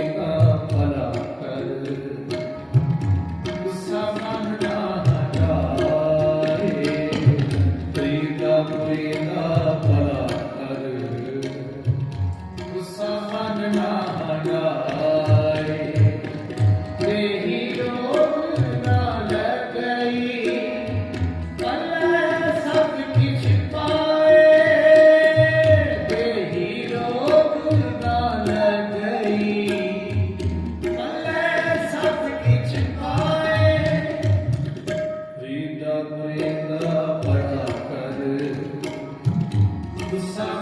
uh,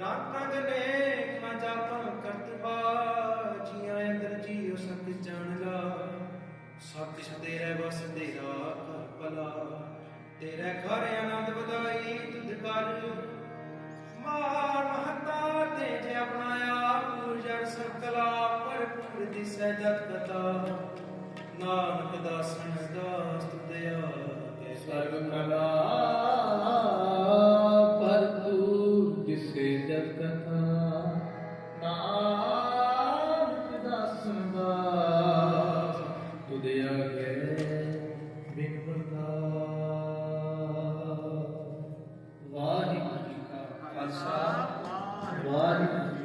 ਰਾਖਾਂ ਗਨੇ ਖਾਜਾ ਤੋਂ ਕਰਤਬਾ ਜੀਆਂ ਅੰਦਰ ਜੀਉ ਸਭ ਜਾਣ ਲਾ। ਸਭ ਕਿਛ ਤੇਰੇ ਵਸ ਤੇਰਾ ਕਰ ਭਲਾ। ਤੇਰੇ ਘਰ ਆਨੰਦ ਵਧਾਈ ਤੁਧ ਕਰ। ਮਾਰ ਮਹਤਾ ਤੇ ਜੇ ਆਪਣਾਇਆ ਪੂਜਨ ਸਭ ਕਲਾ ਭਰਪੂਰ ਦਿਸੈ ਜਤ ਕਤਾ ਨਾਨਕ ਦਾਸਨ ਦਾਸ ਤੁਦਿਆ ਸਰਬ ਕਲਾ।